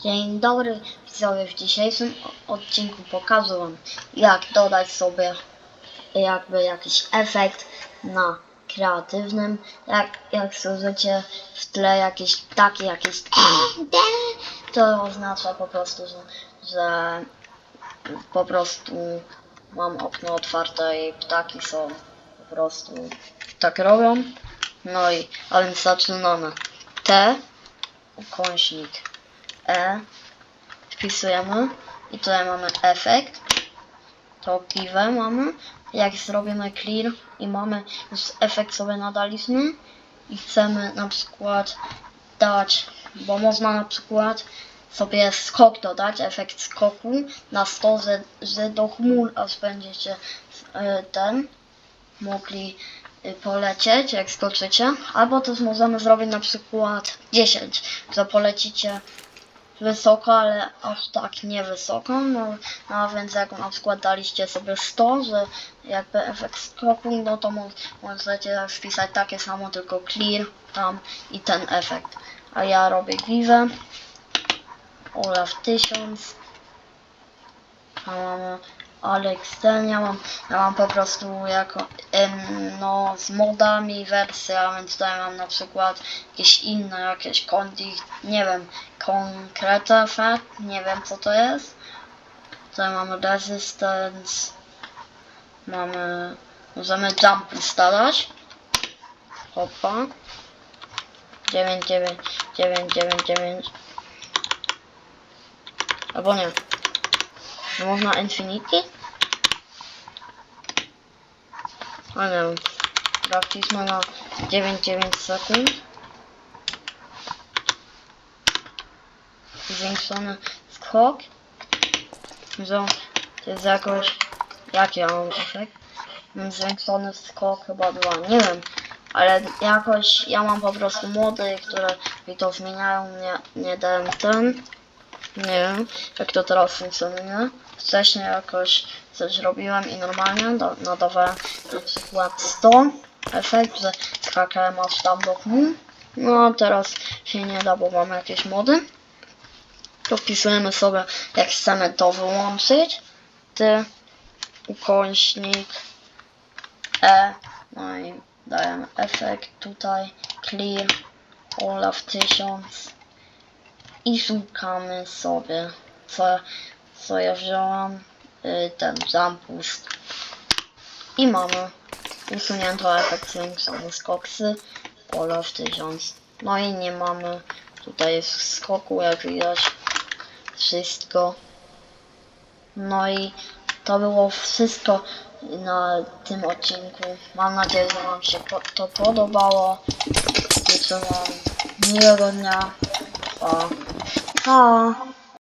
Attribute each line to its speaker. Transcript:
Speaker 1: Dzień dobry widzowie, w dzisiejszym odcinku pokażę wam jak dodać sobie jakby jakiś efekt na kreatywnym, jak, jak słyszycie w tle jakieś ptaki, jakieś to oznacza po prostu, że, że po prostu mam okno otwarte i ptaki są po prostu tak robią. No i, a więc zaczynamy. T, ukośnik E, wpisujemy i tutaj mamy efekt, to piwę mamy, jak zrobimy clear i mamy już efekt sobie nadaliśmy i chcemy na przykład dać, bo można na przykład sobie skok dodać, efekt skoku na 100, że, że do chmur aż będziecie y, ten mogli y, polecieć, jak skoczycie, albo też możemy zrobić na przykład 10, że polecicie wysoko, ale aż tak nie wysoko, no, a więc jak na przykład daliście sobie 100, że jakby efekt skoku, no to mo możecie wpisać takie samo, tylko clear tam i ten efekt. A ja robię giwę, Olaf 1000, a mamy Alex ten, ja mam, ja mam po prostu jako, em, no z modami wersję, a więc tutaj mam na przykład jakieś inne, jakieś kondi, nie wiem, konkrete effect, nie wiem co to jest. Tutaj mamy resistance, mamy, możemy jump ustawiać. Hopa. 9, 9, 9, 9, 9. Albo nie. Można Infinity? A nie. Sprawdźmy na 9-9 sekund. Zwiększony skok. To jest jakoś... Jaki ja mam efekt? Zwiększony skok chyba dwa, nie wiem. Ale jakoś ja mam po prostu mody, które mi to zmieniają, nie, nie dałem ten. Nie wiem, jak to teraz funkcjonuje. Wcześniej jakoś coś robiłem i normalnie nadawałem 100 efekt, że skakałem aż tam do. No teraz się nie da, bo mamy jakieś mody. To wpisujemy sobie, jak chcemy to wyłączyć. Ty, ukośnik, E, no i dajemy efekt tutaj, clear, Olaf 1000 i szukamy sobie, co, co ja wziąłam, y, ten zampust. I mamy usunięto efekt zwiększony z koksy, Olaf 1000. No i nie mamy, tutaj jest w skoku, jak widać, wszystko. No i to było wszystko na tym odcinku. Mam nadzieję, że Wam się to podobało. Życzę Wam miłego dnia. Pa. Pa.